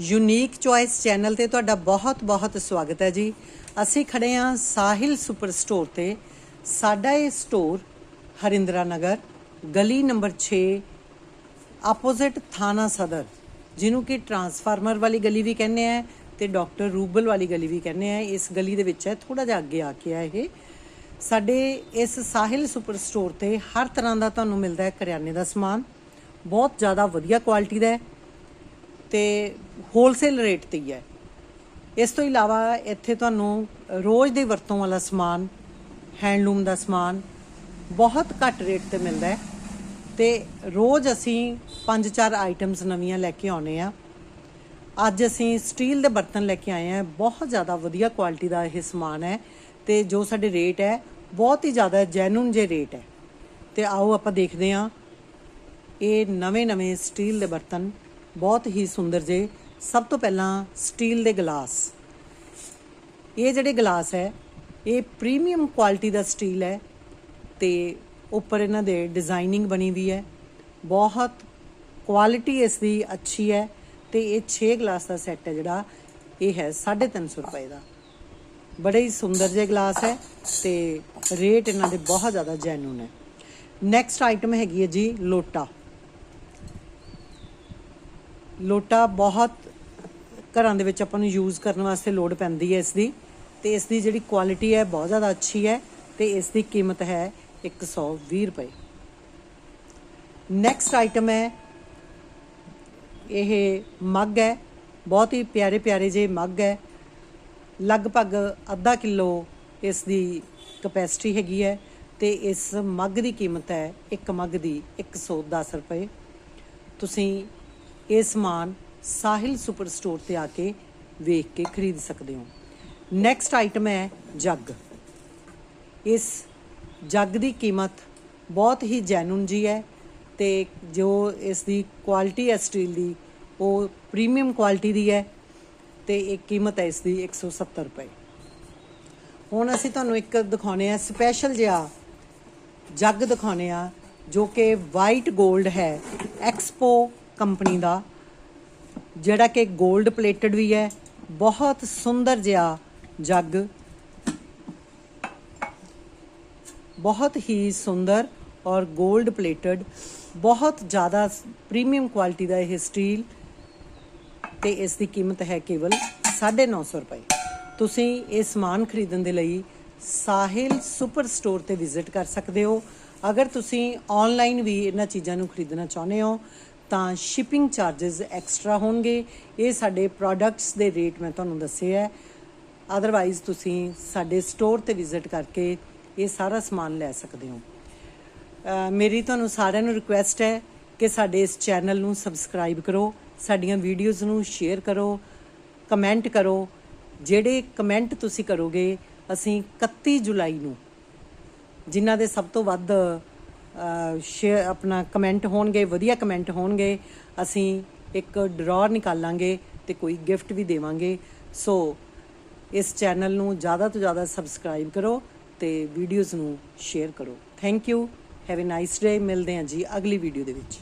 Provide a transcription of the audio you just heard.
Unique choice channel ਤੇ ਤੁਹਾਡਾ ਬਹੁਤ-ਬਹੁਤ ਸਵਾਗਤ ਹੈ ਜੀ। ਅਸੀਂ ਖੜੇ ਹਾਂ ਸਾਹਿਲ ਸੁਪਰ ਸਟੋਰ ਤੇ। ਸਾਡਾ ਇਹ ਸਟੋਰ ਹਰਿੰਦਰਾ ਨਗਰ, ਗਲੀ ਨੰਬਰ 6 ਆਪੋਜ਼ਿਟ ਥਾਣਾ ਸਦਰ, ਜਿਹਨੂੰ ਕਿ ਟਰਾਂਸਫਾਰਮਰ ਵਾਲੀ ਗਲੀ ਵੀ ਕਹਿੰਦੇ ਆ ਤੇ ਡਾਕਟਰ ਰੂਬਲ ਵਾਲੀ ਗਲੀ ਵੀ ਕਹਿੰਦੇ ਆ। ਇਸ ਗਲੀ ਦੇ ਵਿੱਚ ਹੈ ਥੋੜਾ ਜਿਹਾ ਅੱਗੇ ਆ ਕੇ ਆ ਇਹ। ਸਾਡੇ ਇਸ ਸਾਹਿਲ ਸੁਪਰ ਸਟੋਰ ਤੇ ਹਰ ਤਰ੍ਹਾਂ ਦਾ ਤੁਹਾਨੂੰ ਮਿਲਦਾ ਹੈ ਕਰਿਆਨੇ ਦਾ ਸਮਾਨ। ਬਹੁਤ ਜ਼ਿਆਦਾ ਵਧੀਆ ਕੁਆਲਿਟੀ ਦਾ ਹੈ। ਤੇ ਹੋਲਸੇਲ ਰੇਟ ਤੇ ਹੀ ਹੈ। ਇਸ ਤੋਂ ਇਲਾਵਾ ਇੱਥੇ ਤੁਹਾਨੂੰ ਰੋਜ਼ ਦੀ ਵਰਤੋਂ ਵਾਲਾ ਸਮਾਨ ਹੈਂਡਲੂਮ ਦਾ ਸਮਾਨ ਬਹੁਤ ਘੱਟ ਰੇਟ ਤੇ ਮਿਲਦਾ ਹੈ ਤੇ ਰੋਜ਼ ਅਸੀਂ 5-4 ਆਈਟਮਸ ਨਵੀਆਂ ਲੈ ਕੇ ਆਉਨੇ ਆ ਅੱਜ ਅਸੀਂ ਸਟੀਲ ਦੇ ਬਰਤਨ ਲੈ ਕੇ ਆਏ ਹਾਂ। ਬਹੁਤ ਜ਼ਿਆਦਾ ਵਧੀਆ ਕੁਆਲਿਟੀ ਦਾ ਇਹ ਸਮਾਨ ਹੈ ਤੇ ਜੋ ਸਾਡੇ ਰੇਟ ਹੈ, ਬਹੁਤ ਹੀ ਜ਼ਿਆਦਾ ਜੈਨੂਨ ਜੇ ਰੇਟ ਹੈ। ਤੇ ਆਓ ਆਪਾਂ ਦੇਖਦੇ ਹਾਂ ਇਹ ਨਵੇਂ-ਨਵੇਂ ਸਟੀਲ ਦੇ ਬਰਤਨ ਬਹੁਤ ਹੀ ਸੁੰਦਰ ਜੇ, ਸਭ ਤੋਂ ਪਹਿਲਾਂ ਸਟੀਲ ਦੇ ਗਲਾਸ। ਇਹ ਜਿਹੜੇ ਗਲਾਸ ਹੈ, ਇਹ ਪ੍ਰੀਮੀਅਮ ਕੁਆਲਿਟੀ ਦਾ ਸਟੀਲ ਹੈ ਤੇ ਉੱਪਰ ਇਹਨਾਂ ਦੇ ਡਿਜ਼ਾਈਨਿੰਗ ਬਣੀ ਵੀ ਹੈ। ਬਹੁਤ ਕੁਆਲਿਟੀ ਇਸ ਦੀ ਅੱਛੀ ਹੈ ਤੇ ਇਹ 6 ਗਲਾਸ ਦਾ ਸੈੱਟ ਹੈ ਜਿਹੜਾ, ਇਹ ਹੈ 350 ਰੁਪਏ ਦਾ। ਬੜੇ ਹੀ ਸੁੰਦਰ ਜਿਹੇ ਗਲਾਸ ਹੈ ਤੇ ਰੇਟ ਇਹਨਾਂ ਦੇ ਬਹੁਤ ਜ਼ਿਆਦਾ ਜੈਨੂਨ ਹੈ। ਨੈਕਸਟ ਆਈਟਮ ਹੈਗੀ ਹੈ ਜੀ, ਲੋਟਾ। ਲੋਟਾ ਬਹੁਤ ਘਰਾਂ ਦੇ ਵਿੱਚ ਆਪਾਂ ਨੂੰ ਯੂਜ਼ ਕਰਨ ਵਾਸਤੇ ਲੋੜ ਪੈਂਦੀ ਹੈ ਇਸ ਦੀ ਤੇ ਇਸ ਦੀ ਜਿਹੜੀ ਕੁਆਲਿਟੀ ਹੈ ਬਹੁਤ ਜ਼ਿਆਦਾ ਅੱਛੀ ਹੈ ਤੇ ਇਸ ਦੀ ਕੀਮਤ ਹੈ 120 ਰੁਪਏ। ਨੈਕਸਟ ਆਈਟਮ ਹੈ, ਇਹ ਮੱਗ ਹੈ। ਬਹੁਤ ਹੀ ਪਿਆਰੇ ਪਿਆਰੇ ਜਿਹੇ ਮੱਗ ਹੈ। ਲਗਭਗ ਅੱਧਾ ਕਿਲੋ ਇਸ ਦੀ ਕਪੈਸਿਟੀ ਹੈਗੀ ਹੈ ਤੇ ਇਸ ਮੱਗ ਦੀ ਕੀਮਤ ਹੈ ਇੱਕ ਮੱਗ ਦੀ 110 ਰੁਪਏ। ਤੁਸੀਂ ਇਹ ਸਮਾਨ ਸਾਹਿਲ ਸੁਪਰ ਸਟੋਰ ਤੇ ਆ ਕੇ ਵੇਖ ਕੇ ਖਰੀਦ ਸਕਦੇ ਹੋ। ਨੈਕਸਟ ਆਈਟਮ ਹੈ ਜੱਗ। ਇਸ ਜੱਗ ਦੀ ਕੀਮਤ ਬਹੁਤ ਹੀ ਜੈਨੂਨ ਜੀ ਹੈ ਤੇ ਜੋ ਇਸ ਦੀ ਕੁਆਲਿਟੀ ਹੈ ਸਟੀਲ ਦੀ, ਉਹ ਪ੍ਰੀਮੀਅਮ ਕੁਆਲਿਟੀ ਦੀ ਹੈ ਤੇ ਇਹ ਕੀਮਤ ਹੈ ਇਸ ਦੀ 170 ਰੁਪਏ। ਹੁਣ ਅਸੀਂ ਤੁਹਾਨੂੰ ਇੱਕ ਦਿਖਾਉਨੇ ਆ ਸਪੈਸ਼ਲ ਜਿਹਾ ਜੱਗ ਦਿਖਾਉਨੇ ਆ, ਜੋ ਕਿ ਵਾਈਟ 골ਡ ਹੈ ਐਕਸਪੋ ਕੰਪਨੀ ਦਾ, ਜਿਹੜਾ ਕਿ 골ਡ ਪਲੇਟਡ ਵੀ ਹੈ, ਬਹੁਤ ਸੁੰਦਰ ਜਿਹਾ ਜੱਗ। ਬਹੁਤ ਹੀ ਸੁੰਦਰ ਔਰ 골ਡ ਪਲੇਟਡ ਬਹੁਤ ਜ਼ਿਆਦਾ ਪ੍ਰੀਮੀਅਮ ਕੁਆਲਿਟੀ ਦਾ ਇਹ ਸਟੀਲ ਤੇ ਇਸ ਦੀ ਕੀਮਤ ਹੈ ਕੇਵਲ 950 ਰੁਪਏ। ਤੁਸੀਂ ਇਹ ਸਮਾਨ ਖਰੀਦਣ ਦੇ ਲਈ ਸਾਹਿਲ ਸੁਪਰ ਸਟੋਰ ਤੇ ਵਿਜ਼ਿਟ ਕਰ ਸਕਦੇ ਹੋ। ਅਗਰ ਤੁਸੀਂ ਆਨਲਾਈਨ ਵੀ ਇਹਨਾਂ ਚੀਜ਼ਾਂ ਨੂੰ ਖਰੀਦਣਾ ਚਾਹੁੰਦੇ ਹੋ ਤਾਂ ਸ਼ਿਪਿੰਗ ਚਾਰजेस ਐਕਸਟਰਾ ਹੋਣਗੇ। ਇਹ ਸਾਡੇ ਪ੍ਰੋਡਕਟਸ ਦੇ ਰੇਟ ਮੈਂ ਤੁਹਾਨੂੰ ਦੱਸੇ ਹੈ। ਅਦਰਵਾਈਜ਼ ਤੁਸੀਂ ਸਾਡੇ ਸਟੋਰ ਤੇ ਵਿਜ਼ਿਟ ਕਰਕੇ ਇਹ ਸਾਰਾ ਸਮਾਨ ਲੈ ਸਕਦੇ ਹੋ। ਮੇਰੀ ਤੁਹਾਨੂੰ ਸਾਰਿਆਂ ਨੂੰ ਰਿਕੁਐਸਟ ਹੈ ਕਿ ਸਾਡੇ ਇਸ ਚੈਨਲ ਨੂੰ ਸਬਸਕ੍ਰਾਈਬ ਕਰੋ, ਸਾਡੀਆਂ ਵੀਡੀਓਜ਼ ਨੂੰ ਸ਼ੇਅਰ ਕਰੋ ਕਮੈਂਟ ਕਰੋ। ਜਿਹੜੇ ਕਮੈਂਟ ਤੁਸੀਂ ਕਰੋਗੇ, ਅਸੀਂ 31 ਜੁਲਾਈ ਨੂੰ, ਜਿਨ੍ਹਾਂ ਦੇ ਸਭ ਤੋਂ ਵੱਧ ਸ਼ੇਅਰ ਆਪਣਾ ਕਮੈਂਟ ਹੋਣਗੇ, ਵਧੀਆ ਕਮੈਂਟ ਹੋਣਗੇ, ਅਸੀਂ ਇੱਕ ਡਰਾਅ ਨਿਕਾਲਾਂਗੇ ਤੇ ਕੋਈ ਗਿਫਟ ਵੀ ਦੇਵਾਂਗੇ। ਸੋ ਇਸ ਚੈਨਲ ਨੂੰ ਜ਼ਿਆਦਾ ਤੋਂ ਜ਼ਿਆਦਾ ਸਬਸਕ੍ਰਾਈਬ ਕਰੋ ਤੇ ਵੀਡੀਓਜ਼ ਨੂੰ ਸ਼ੇਅਰ ਕਰੋ। Thank you have a nice day ਮਿਲਦੇ ਹਾਂ ਜੀ ਅਗਲੀ ਵੀਡੀਓ ਦੇ ਵਿੱਚ।